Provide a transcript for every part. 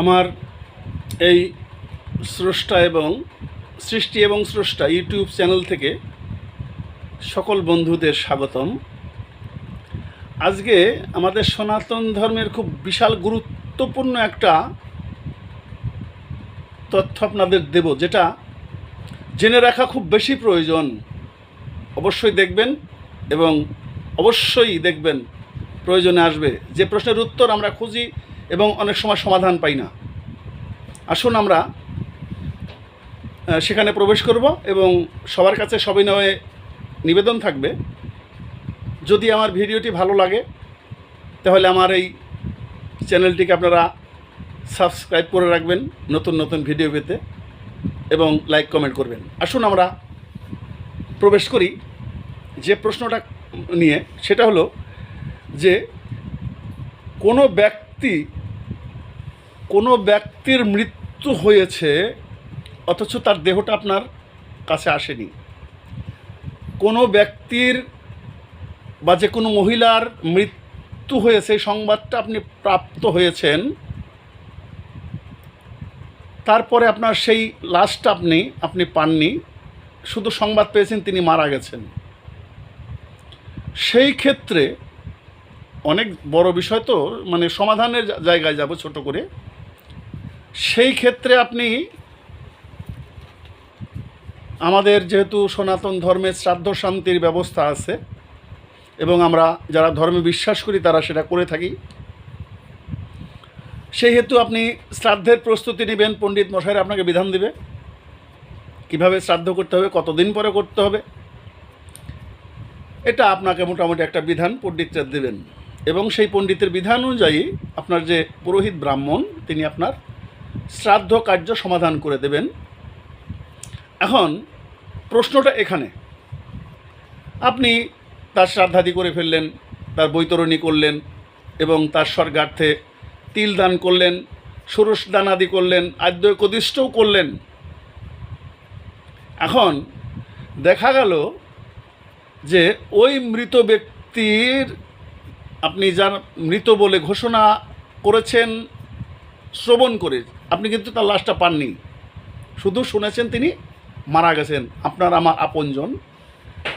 আমার এই স্রষ্টা এবং সৃষ্টি এবং স্রষ্টা ইউটিউব চ্যানেল থেকে সকল বন্ধুদের স্বাগতম। আজকে আমাদের সনাতন ধর্মের খুব বিশাল গুরুত্বপূর্ণ একটা তথ্য আপনাদের দেব, যেটা জেনে রাখা খুব বেশি প্রয়োজন। অবশ্যই দেখবেন এবং অবশ্যই দেখবেন, প্রয়োজনে আসবে। যে প্রশ্নের উত্তর আমরা খুঁজি এবং অনেক সময় সমাধান পাই না। আসুন আমরা সেখানে প্রবেশ করব এবং সবার কাছে সবিনয়ে নিবেদন থাকবে। যদি আমার ভিডিওটি ভালো লাগে, তাহলে আমার এই চ্যানেলটিকে আপনারা সাবস্ক্রাইব করে রাখবেন নতুন নতুন ভিডিও পেতে এবং লাইক, কমেন্ট করবেন। আসুন আমরা প্রবেশ করি। যে প্রশ্নটা নিয়ে, সেটা হলো যে কোনো ব্যক্তি কোনো ব্যক্তির মৃত্যু হয়েছে, অথচ তার দেহটা আপনার কাছে আসেনি। কোনো ব্যক্তির বা যে কোনো মহিলার মৃত্যু হয়েছে সংবাদটা আপনি প্রাপ্ত হয়েছেন, তারপরে আপনার সেই লাশটা আপনি আপনি পাননি, শুধু সংবাদ পেয়েছেন তিনি মারা গেছেন। সেই ক্ষেত্রে অনেক বড় বিষয় তো মানে সমাধানের জায়গায় যাব ছোট করে। সেই ক্ষেত্রে আপনি আমাদের যেহেতু সনাতন ধর্মের শ্রাদ্ধ শান্তির ব্যবস্থা আছে, এবং আমরা যারা ধর্মে বিশ্বাস করি তারা সেটা করে থাকি, সেই হেতু আপনি শ্রাদ্ধের প্রস্তুতি নেবেন। পণ্ডিত মশাইরা আপনাকে বিধান দেবে কীভাবে শ্রাদ্ধ করতে হবে, কতদিন পরে করতে হবে। এটা আপনাকে মোটামুটি একটা বিধান পণ্ডিতরা দেবেন। এবং সেই পণ্ডিতের বিধান অনুযায়ী আপনার যে পুরোহিত ব্রাহ্মণ, তিনি আপনার শ্রাদ্ধ কার্য সমাধান করে দেবেন। এখন প্রশ্নটা এখানে। আপনি তার শ্রাদ্ধাদি করে ফেললেন, তার বৈতরণী করলেন এবং তার স্বর্গার্থে তিল দান করলেন, ষোড়শ দান আদি করলেন আদ্য কদিষ্টও করলেন। এখন দেখা গেল যে ওই মৃত ব্যক্তির আপনি যার মৃত বলে ঘোষণা করেছেন, শ্রবণ করে আপনি কিন্তু তার লাশটা পাননি। শুধু শুনেছেন তিনি মারা গেছেন, আপনার আমার আপনজন।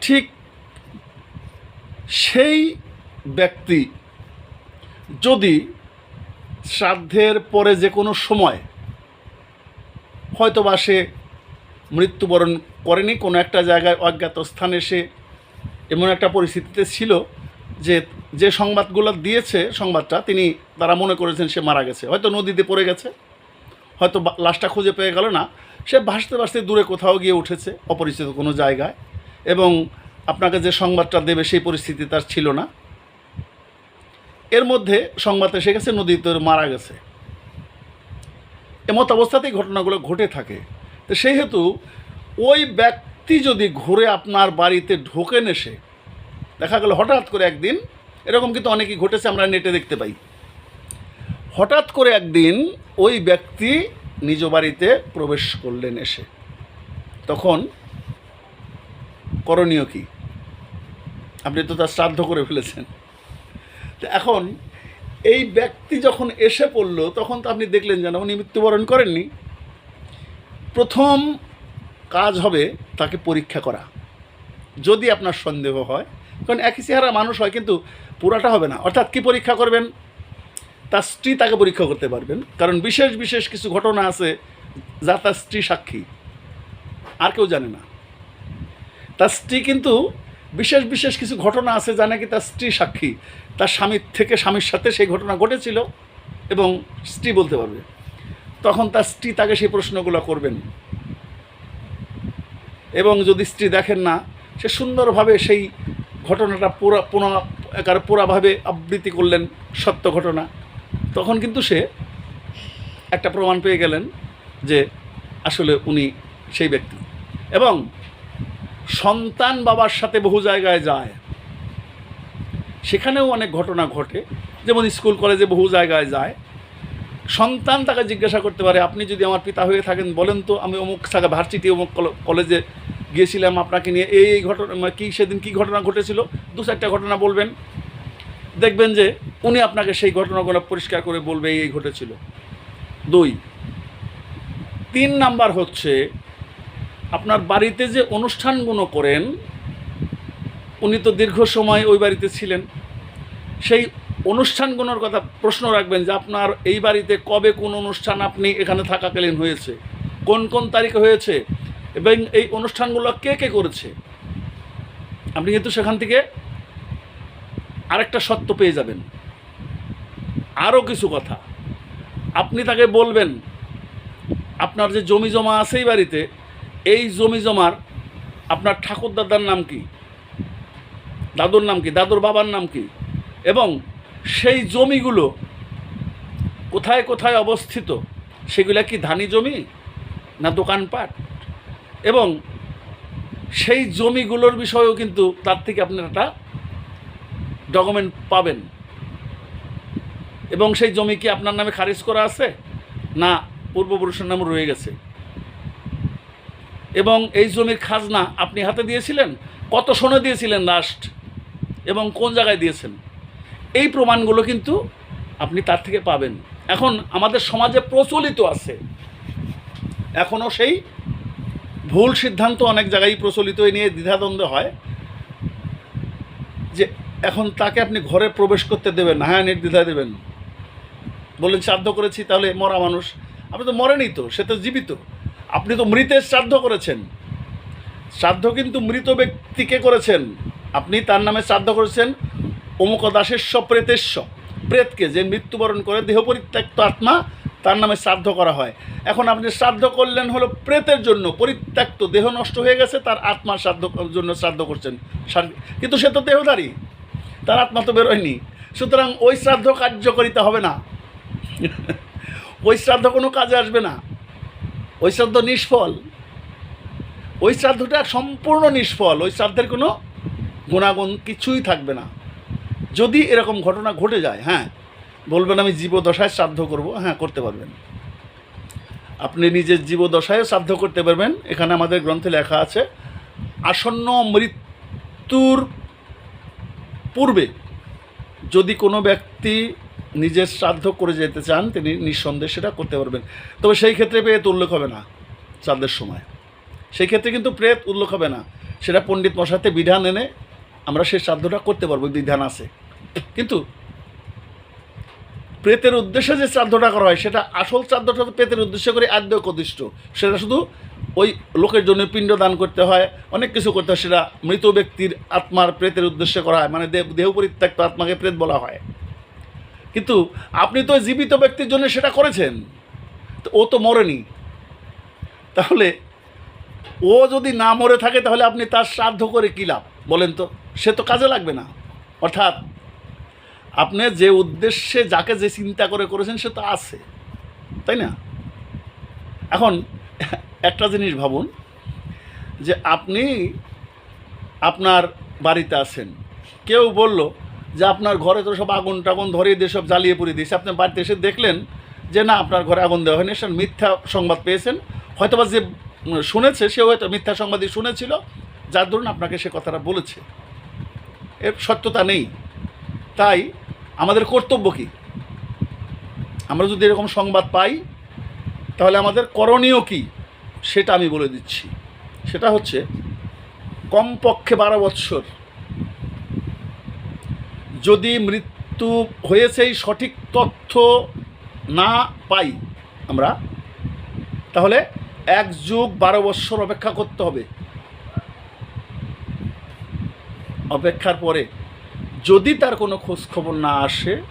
ঠিক সেই ব্যক্তি যদি শ্রাদ্ধের পরে যে কোনো সময় হয়তোবা সে মৃত্যুবরণ করেনি, কোনো একটা জায়গায় অজ্ঞাত স্থানে সে এমন একটা পরিস্থিতিতে ছিল যে যে সংবাদগুলো দিয়েছে সংবাদটা, তিনি তারা মনে করেছেন সে মারা গেছে। হয়তো নদীতে পড়ে গেছে। হয়তো লাশটা খুঁজে পেয়ে গেল না। সে ভাসতে ভাসতে দূরে কোথাও গিয়ে উঠেছে, অপরিচিত কোনো জায়গায়। এবং আপনাকে যে সংবাদটা দেবে সেই পরিস্থিতি তার ছিল না। এর মধ্যে সংবাদ এসে গেছে, নদীতে মারা গেছে। এমত অবস্থাতেই ঘটনাগুলো ঘটে থাকে। তো সেই হেতু ওই ব্যক্তি যদি ঘুরে আপনার বাড়িতে ঢোকেন এসে দেখা গেল হঠাৎ করে একদিন, এরকম কিন্তু অনেকই ঘটেছে, আমরা নেটে দেখতে পাই। হঠাৎ করে একদিন ওই ব্যক্তি নিজ বাড়িতে প্রবেশ করলেন এসে। তখন করণীয় কি? আপনি তো তার শ্রাদ্ধ করে ফেলেছেন। এখন এই ব্যক্তি যখন এসে পড়ল, তখন তো আপনি দেখলেন যেন উনি মৃত্যুবরণ করেননি। প্রথম কাজ হবে তাকে পরীক্ষা করা। যদি আপনার সন্দেহ হয়, কারণ একই চেহারা মানুষ হয়, কিন্তু পুরাটা হবে না। অর্থাৎ কি পরীক্ষা করবেন? তার স্ত্রী তাকে পরীক্ষা করতে পারবেন। কারণ বিশেষ বিশেষ কিছু ঘটনা আছে যা তার স্ত্রী সাক্ষী। আর কেউ জানে না। তার স্ত্রী কিন্তু বিশেষ বিশেষ কিছু ঘটনা আছে যা নাকি তার স্ত্রী সাক্ষী। তার স্বামীর থেকে স্বামীর সাথে সেই ঘটনা ঘটেছিল এবং স্ত্রী বলতে পারবে। তখন তার স্ত্রী তাকে সেই প্রশ্নগুলো করবেন। এবং যদি স্ত্রী দেখেন না, সে সুন্দরভাবে সেই ঘটনাটা পুরা পুনঃ একার পুরাভাবে আবৃত্তি করলেন সত্য ঘটনা। তখন কিন্তু সে একটা প্রমাণ পেয়ে গেলেন যে আসলে উনি সেই ব্যক্তি। এবং সন্তান বাবার সাথে বহু জায়গায় যায়। সেখানেও অনেক ঘটনা ঘটে। যেমন স্কুল, কলেজে বহু জায়গায় যায়। সন্তান তাকে জিজ্ঞাসা করতে পারে, আপনি যদি আমার পিতা হয়ে থাকেন, বলেন তো আমি অমুক থাকা ভার্সিটি, অমুক কল- কলেজে গিয়েছিলাম আপনাকে নিয়ে। এই ঘটনা, কী সেদিন কী ঘটনা ঘটেছিল? দু চারটা ঘটনা বলবেন। দেখবেন যে উনি আপনাকে সেই ঘটনাগুলো পরিষ্কার করে বলবে, এই ঘটেছিল। দুই, তিন নাম্বার হচ্ছে আপনার বাড়িতে যে অনুষ্ঠানগুলো করেন, উনি তো দীর্ঘ সময় ওই বাড়িতে ছিলেন। সেই অনুষ্ঠানগুলোর কথা প্রশ্ন রাখবেন যে আপনার এই বাড়িতে কবে কোন অনুষ্ঠান আপনি এখানে থাকাকালীন হয়েছে? কোন কোন তারিখে হয়েছে? এবং এই অনুষ্ঠানগুলো কে কে করেছে? আপনি কিন্তু সেখান থেকে আরেকটা সত্য পেয়ে যাবেন। আরও কিছু কথা। আপনি তাকে বলবেন, আপনার যে জমি জমা আছে এই বাড়িতে, এই জমি জমার আপনার ঠাকুর দাদার নাম কি? দাদুর নাম কি? দাদুর বাবার নাম কি? এবং সেই জমিগুলো কোথায় কোথায় অবস্থিত? সেগুলা কি ধানি জমি না দোকানপাট? এবং সেই জমিগুলোর বিষয়েও কিন্তু তার থেকে আপনার একটা ডকুমেন্ট পাবেন। এবং সেই জমি কি আপনার নামে খারিজ করা আছে? না, পূর্বপুরুষের নামে রয়ে গেছে। এবং এই জমির খাজনা আপনি হাতে দিয়েছিলেন? কত সনে দিয়েছিলেন লাস্ট এবং কোন জায়গায় দিয়েছেন? এই প্রমাণগুলো কিন্তু আপনি তার থেকে পাবেন। এখন আমাদের সমাজে প্রচলিত আছে। এখনও সেই ভুল সিদ্ধান্ত অনেক জায়গায় প্রচলিত নিয়ে দ্বিধাদ্বন্দ্ব হয়। এখন তাকে আপনি ঘরে প্রবেশ করতে দেবেন না হ্যাঁ নির্দ্বিধায় দেবেন। বললেন, শ্রাদ্ধ করেছি, তাহলে মরা মানুষ। আপনি তো মরেনি তো, সে তো জীবিত। আপনি তো মৃতের শ্রাদ্ধ করেছেন। শ্রাদ্ধ কিন্তু মৃত ব্যক্তিকে করেছেন। আপনি তার নামে শ্রাদ্ধ করেছেন, অমুক দাসেস্ব প্রেতেস্ব প্রেতকে যে মৃত্যুবরণ করে দেহ পরিত্যক্ত আত্মা, তার নামে শ্রাদ্ধ করা হয়। এখন আপনি শ্রাদ্ধ করলেন হলো প্রেতের জন্য, পরিত্যক্ত, দেহ নষ্ট হয়ে গেছে, তার আত্মার শ্রাদ্ধ, জন্য শ্রাদ্ধ করছেন। কিন্তু সে তো দেহধারী। তার আত্মা তো বেরোয়নি সুতরাং ওই শ্রাদ্ধ কার্যকরিতা হবে না। ওই শ্রাদ্ধ কোনো কাজে আসবে না। ওই শ্রাদ্ধ নিষ্ফল। ওই শ্রাদ্ধটা সম্পূর্ণ নিষ্ফল। ওই শ্রাদ্ধের কোনো গুণাগুণ কিছুই থাকবে না। যদি এরকম ঘটনা ঘটে যায় হ্যাঁ বলবেন আমি জীবদশায় শ্রাদ্ধ করব হ্যাঁ করতে পারবেন। আপনি নিজের জীবদশায়ও শ্রাদ্ধ করতে পারবেন। এখানে আমাদের গ্রন্থে লেখা আছে, আসন্ন মৃত্যুর পূর্বে যদি কোনো ব্যক্তি নিজের শ্রাদ্ধ করে যেতে চান, তিনি নিঃসন্দেহে সেটা করতে পারবেন। তবে সেই ক্ষেত্রে প্রেত উল্লেখ হবে না শ্রাদ্ধের সময়। সেই ক্ষেত্রে কিন্তু প্রেত উল্লেখ হবে না। সেটা পণ্ডিত মশাতে বিধান এনে আমরা সেই শ্রাদ্ধটা করতে পারব বিধান আছে। কিন্তু প্রেতের উদ্দেশ্যে যে শ্রাদ্ধটা করা হয়, সেটা আসল শ্রাদ্ধটা প্রেতের উদ্দেশ্য করে আদ্য কদিষ্ঠ সেটা শুধু ওই লোকের জন্য পিণ্ড দান করতে হয়, অনেক কিছু করতে হয়, সেটা মৃত ব্যক্তির আত্মার প্রেতের উদ্দেশ্যে করা হয় মানে দেহ দেহ পরিত্যক্ত আত্মাকে প্রেত বলা হয়। কিন্তু আপনি তো জীবিত ব্যক্তির জন্য সেটা করেছেন, তো ও তো মরেনি। তাহলে ও যদি না মরে থাকে, তাহলে আপনি তার শ্রাদ্ধ করে কী লাভ, বলেন তো? সে তো কাজে লাগবে না। অর্থাৎ আপনি যে উদ্দেশ্যে যাকে যে চিন্তা করে করেছেন, সে তো আছে, তাই না? এখন একটা জিনিস ভাবুন, যে আপনি আপনার বাড়িতে আছেন। কেউ বলল যে আপনার ঘরে তো সব আগুন টাগুন ধরিয়ে দিয়ে সব জ্বালিয়ে পুড়িয়ে দিয়েছে। আপনি বাড়িতে এসে দেখলেন যে না, আপনার ঘরে আগুন দেওয়া হয়নি। সে মিথ্যা সংবাদ পেয়েছেন। হয়তোবা যে শুনেছে সে হয়তো মিথ্যা সংবাদই শুনেছিল। যার দরুন আপনাকে সে কথাটা বলেছে। এর সত্যতা নেই। তাই আমাদের কর্তব্য কি? আমরা যদি এরকম সংবাদ পাই, তাহলে আমাদের করণীয় কি? সেটা আমি বলে দিচ্ছি। সেটা হচ্ছে, কমপক্ষে বারো বৎসর। যদি মৃত্যু হয়েছে এই সঠিক তথ্য না পাই আমরা, তাহলে এক যুগ বারো বৎসর অপেক্ষা করতে হবে। অপেক্ষার পরে যদি তার কোনো খোঁজ খবর না আসে,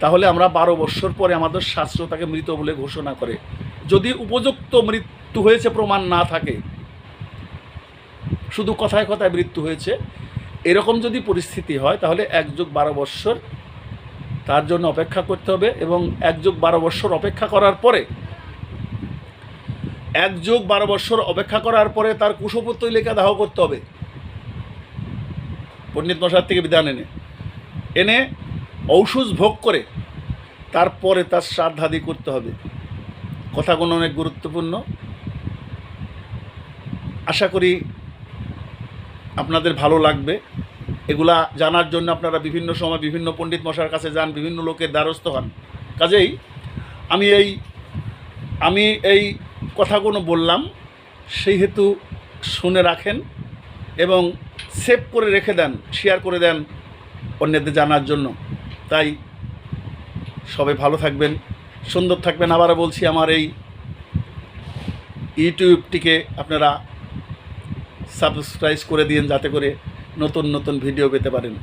তাহলে আমরা বারো বৎসর পরে আমাদের শাস্ত্র তাকে মৃত বলে ঘোষণা করে। যদি উপযুক্ত মৃত্যু হয়েছে, প্রমাণ না থাকে, শুধু কথায় কথায় মৃত্যু হয়েছে, এরকম যদি পরিস্থিতি হয়, তাহলে এক যুগ বারো বৎসর তার জন্য অপেক্ষা করতে হবে এবং এক যুগ বারো বৎসর অপেক্ষা করার পরে, এক যুগ বারো বৎসর অপেক্ষা করার পরে তার কুশপুত্র লেখা দাহ করতে হবে। পণ্ডিত মশার থেকে বিধান এনে এনে ঔষধ ভোগ করে তারপরে তার শ্রাদ্ধাদি করতে হবে। কথাগুলো অনেক গুরুত্বপূর্ণ। আশা করি আপনাদের ভালো লাগবে। এগুলা জানার জন্য আপনারা বিভিন্ন সময় বিভিন্ন পণ্ডিত মশার কাছে যান, বিভিন্ন লোকের দ্বারস্থ হন। কাজেই আমি এই আমি এই কথাগুলো বললাম, সেই হেতু শুনে রাখেন এবং সেভ করে রেখে দেন শেয়ার করে দেন অন্যদের জানার জন্য। তাই সবাই ভালো থাকবেন। সুন্দর থাকবেন। আবারও বলছি, আমার এই ইউটিউবটিকে আপনারা সাবস্ক্রাইব করে দিন, যাতে করে নতুন নতুন ভিডিও পেতে পারেন।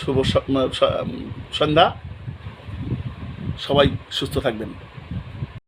শুভ সন্ধ্যা। সবাই সুস্থ থাকবেন।